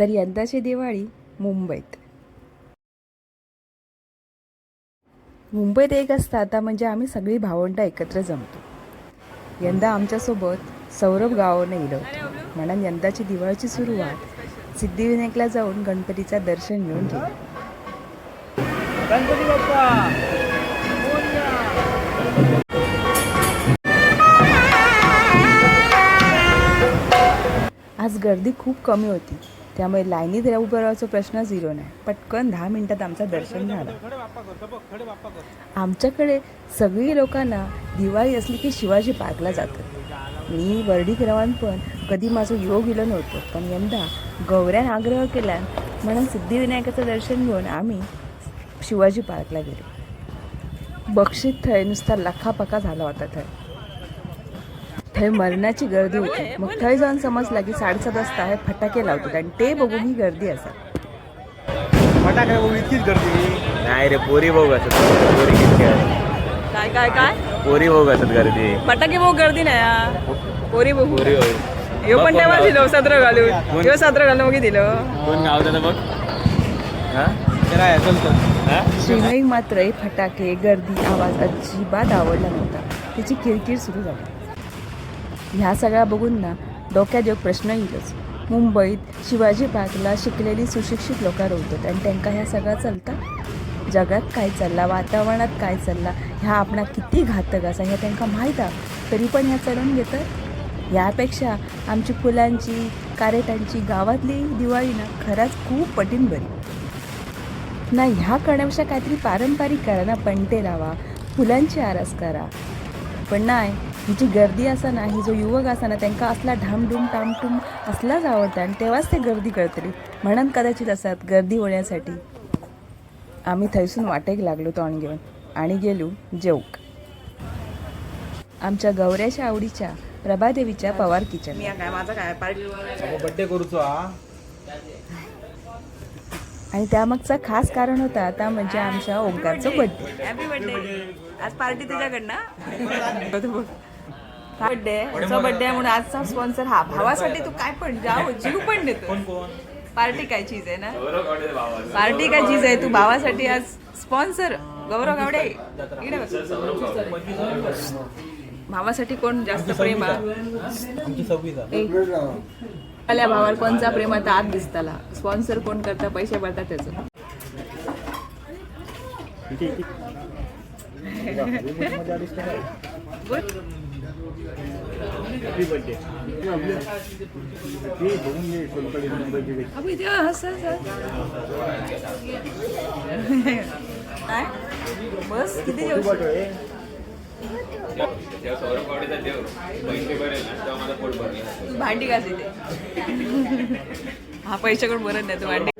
तर यंदाची दिवाळी मुंबईत. मुंबईत एक असतं आता म्हणजे आम्ही सगळी भावंडं एकत्र जमतो. यंदा आमच्यासोबत सौरभ गावानं इलं होतं. म्हणून यंदाची दिवाळीची सुरुवात सिद्धिविनायकला जाऊन गणपतीचं दर्शन घेऊन केलं गणपती बाप्पा! आज गर्दी खूप कमी होती. त्यामुळे लाईनीत उभं राहायचा प्रश्न झिरो नाही. पटकन दहा मिनिटात आमचं दर्शन झालं. आमच्याकडे सगळी लोकांना दिवाळी असली की शिवाजी पार्कला जातात. मी वर्डी रवान पण कधी माझं योग गेलं नव्हतं. पण यंदा गौऱ्यान आग्रह केला म्हणून सिद्धिविनायकाचं दर्शन घेऊन आम्ही शिवाजी पार्कला गेलो. बक्षीत थंय नुसता लखापका झाला होता थंय. थंय मरणाची गर्दी होती. मग थंय जाऊन समजला की साडेसात वाजता हे फटाके लावतात आणि ते बघून ही गर्दी असा फटाकडे बघून इतकीच गर्दी नाही रे पोरी भाऊ असत. पोरी किती काय काय काय? पोरी भाऊ असत गर्दी. फटाके भाऊ गर्दी नाही हा. पोरी बघू. पोरी भाऊ ह्यो पण तेव्हा दिलो सत्र घालून. ह्यो सत्र घालून मग दिलं कोण बघ. हा? हा? मात्र हे फटाके गर्दी आवाज अजिबात आवडला नव्हता. त्याची किरकिर सुरू झाली. ह्या सगळ्या बघून ना डोक्यात एक प्रश्न येईलच. मुंबईत शिवाजी पार्कला शिकलेली सुशिक्षित लोक रवतात आणि त्यांना ह्या सगळं चालतं? जगात काय चालला? वातावरणात काय चालला? ह्या आपणा किती घातक असा? ह्या त्यांना माहीत आहे. तरी पण ह्या चढून घेतात? यापेक्षा आमची फुलांची कारेटांची गावातली दिवाळी ना खरंच खूप पटीन बरी. ना ह्या करण्यापेक्षा काहीतरी पारंपरिक करा ना पणते लावा फुलांची आरास करा. पण नाही हिची गर्दी असा ना ही जो युवक असा ना त्यांना असला ढामढूम टामटूम असलाच आवडतं आणि तेव्हाच ते गर्दी कळतली म्हणून कदाचित असतात गर्दी होण्यासाठी. आम्ही थैसून वाटेक लागलो तोंड घेऊन आणि गेलो जेवक. आमच्या गौऱ्याच्या आवडीच्या प्रभादेवीच्या पवार किचन. काय माझा काय पार्टी बड्डे करूचो आणि त्यामागचं खास कारण होतं आता म्हणजे आमच्या ओंकारचं बड्डे हॅपी बर्थडे आज पार्टी तुझ्याकडनं? बर्थडे तुझा बर्थडे आहे म्हणून आजचा स्पॉन्सर हा. भावासाठी तू काय पण जाऊ जीव पण देतो. पार्टी काय चीज आहे ना? पार्टी काय चीज आहे? तू भावासाठी आज स्पॉन्सर गौरव गावडे. इकडे. भावासाठी कोण जास्त प्रेम. आल्या भावाला कोणचा प्रेम आता आत दिसताला स्पॉन्सर कोण करता? पैसे भरतात त्याचं. इथे हस, काय बस किती भांडी घास हा पैशाकडून भरत नाही तू भांडी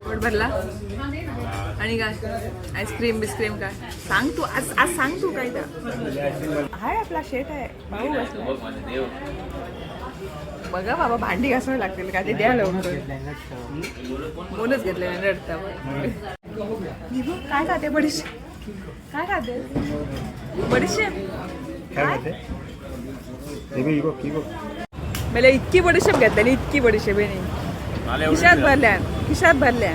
पोट भरला? आणि काय? आईस्क्रीम बिस्क्रीम काय? सांग तू आज आज सांग तू काय तर हाय आपला शेट आहे. भाऊ बसला बघा बाबा भांडी घासावी लागतील. का ते द्या लवकर बोनच घेतले रडता काय खाते बडीशेप? काय खाते? बडीशेप? काय मला इतकी बडीशेप घेतली इतकी बडीशेप आहे खिशात भरल्या. खिशात भरल्या.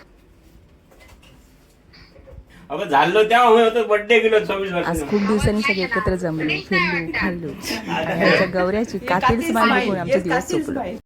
अगं झालो तेव्हा होतं बड्डे गेलो सव्वीस आज वर्ष खूप दिवसांनी सगळे एकत्र जमलो फिरलो खाल्लो. आमच्या गौऱ्याची कातीच बांधली आमचे दिवस चुकलो.